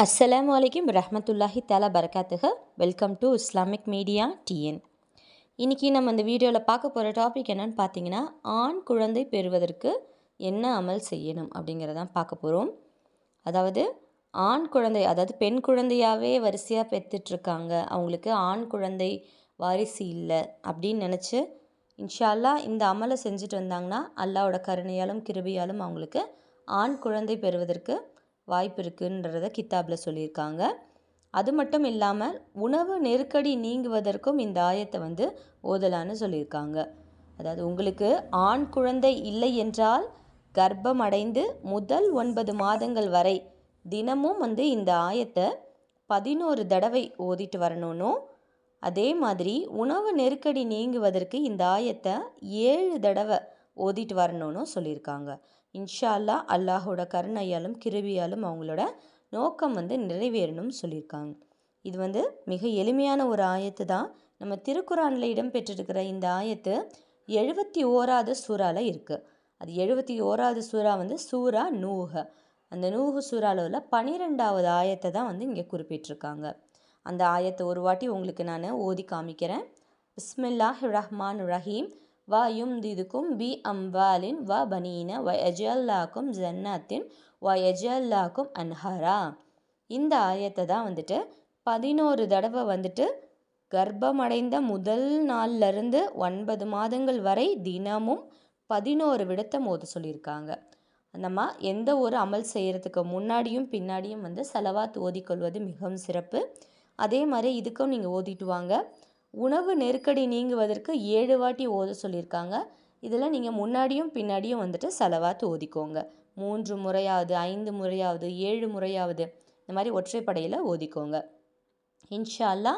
அஸ்ஸலாமு அலைக்கும் ரஹமத்துல்லாஹி தாலா பரகாத்துக welcome to Islamic media TN இன்றைக்கி நம்ம இந்த வீடியோவில் பார்க்க போகிற டாபிக் என்னென்னு பார்த்தீங்கன்னா ஆண் குழந்தை பெறுவதற்கு என்ன அமல் செய்யணும் அப்படிங்கிறதான் பார்க்க போகிறோம் அதாவது ஆண் குழந்தை அதாவது பெண் குழந்தையாகவே வரிசையாக பெற்றுட்ருக்காங்க. அவங்களுக்கு ஆண் குழந்தை வாரிசு இல்லை அப்படின்னு நினச்சி இன்ஷால்லா இந்த அமலை செஞ்சுட்டு வந்தாங்கன்னா அல்லாவோட கருணையாலும் கிருபியாலும் அவங்களுக்கு ஆண் குழந்தை பெறுவதற்கு வாய்ப்பு இருக்குன்றத கித்தாபில் சொல்லியிருக்காங்க. அது மட்டும் இல்லாமல் உணவு நெருக்கடி நீங்குவதற்கும் இந்த ஆயத்தை வந்து ஓதலான்னு சொல்லியிருக்காங்க. அதாவது உங்களுக்கு ஆண் குழந்தை இல்லை என்றால் கர்ப்பம் அடைந்து முதல் ஒன்பது மாதங்கள் வரை தினமும் வந்து இந்த ஆயத்தை பதினோரு தடவை ஓதிட்டு வரணும்னும் அதே மாதிரி உணவு நெருக்கடி நீங்குவதற்கு இந்த ஆயத்தை ஏழு தடவை ஓதிட்டு வரணும்னு சொல்லியிருக்காங்க. இன்ஷா அல்லா அல்லாஹோட கருணையாலும் கிருபியாலும் அவங்களோட நோக்கம் வந்து நிறைவேறணும்னு சொல்லியிருக்காங்க. இது வந்து மிக எளிமையான ஒரு ஆயத்து தான். நம்ம திருக்குறானில் இடம்பெற்றிருக்கிற இந்த ஆயத்து எழுபத்தி ஓராவது சூறாவில் இருக்குது அது எழுபத்தி ஓராவது சூறா வந்து சூரா நூஹ. அந்த நூஹு சூறாவில் உள்ள பனிரெண்டாவது ஆயத்தை தான் வந்து இங்கே குறிப்பிட்டிருக்காங்க. அந்த ஆயத்தை ஒரு வாட்டி உங்களுக்கு நான் ஓதி காமிக்கிறேன். பிஸ்மில்லாஹ் ரஹ்மான் ரஹீம். வ யும்திதுக்கும் பி அம்வாலின் வ பனீன வ எஜல்லாக்கும் ஜன்னத்தின் வ எஜல்லாக்கும் அன்ஹரா இந்த ஆயத்தை தான் வந்துட்டு பதினோரு தடவை வந்துட்டு கர்ப்பமடைந்த முதல் நாள்லேருந்து ஒன்பது மாதங்கள் வரை தினமும் பதினோரு விடத்தை மோத சொல்லியிருக்காங்க. நம்ம எந்த ஒரு அமல் செய்கிறதுக்கு முன்னாடியும் பின்னாடியும் வந்து செலவாத் ஓதிக்கொள்வது மிகவும் சிறப்பு. அதே மாதிரி இதுக்கும் நீங்கள் ஓதிட்டு வாங்க. உணவு நெருக்கடி நீங்குவதற்கு ஏழு வாட்டி ஓத சொல்லியிருக்காங்க. இதில் நீங்கள் முன்னாடியும் பின்னாடியும் வந்துட்டு செலவாத்து ஓதிக்கோங்க. மூன்று முறையாவது ஐந்து முறையாவது ஏழு முறையாவது இந்த மாதிரி ஒற்றைப்படையில் ஓதிக்கோங்க. இன்ஷா அல்லா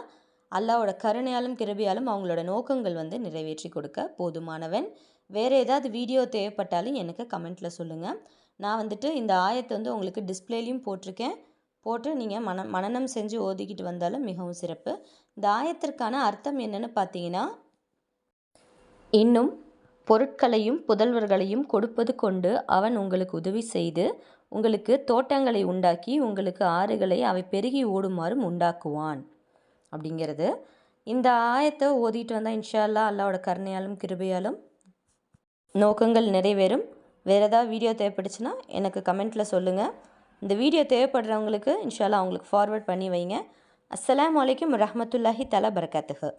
அல்லாவோட கருணையாலும் கிருபியாலும் அவங்களோட நோக்கங்கள் வந்து நிறைவேற்றி கொடுக்க போதுமானவன். வேறு ஏதாவது வீடியோ தேவைப்பட்டாலும் எனக்கு கமெண்ட்டில் சொல்லுங்கள் நான் வந்துட்டு இந்த ஆயத்தை வந்து உங்களுக்கு டிஸ்பிளேலையும் போட்டிருக்கேன். போட்டு நீங்கள் மன மனநம் செஞ்சு ஓதிக்கிட்டு வந்தாலும் மிகவும் சிறப்பு. இந்த ஆயத்திற்கான அர்த்தம் என்னென்னு பார்த்தீங்கன்னா இன்னும் பொருட்களையும் புதல்வர்களையும் கொடுப்பது கொண்டு அவன் உங்களுக்கு உதவி செய்து உங்களுக்கு தோட்டங்களை உண்டாக்கி உங்களுக்கு ஆறுகளை அவை பெருகி ஓடுமாறும் உண்டாக்குவான் அப்படிங்கிறது. இந்த ஆயத்தை ஓதிட்டு வந்தால் இன்ஷால்லா அல்லாவோட கருணையாலும் கிருபையாலும் நோக்கங்கள் நிறைவேறும். வேறு ஏதாவது வீடியோ தேவைப்படுச்சுன்னா எனக்கு கமெண்ட்டில் சொல்லுங்கள் இந்த வீடியோ தேவைப்படுறவங்களுக்கு இன்ஷால்லா அவங்களுக்கு ஃபார்வர்ட் பண்ணி வைங்க. அஸ்லாம் வலைக்கம் ரஹமத்துல்லாஹி தலா பரகாத்துஹு.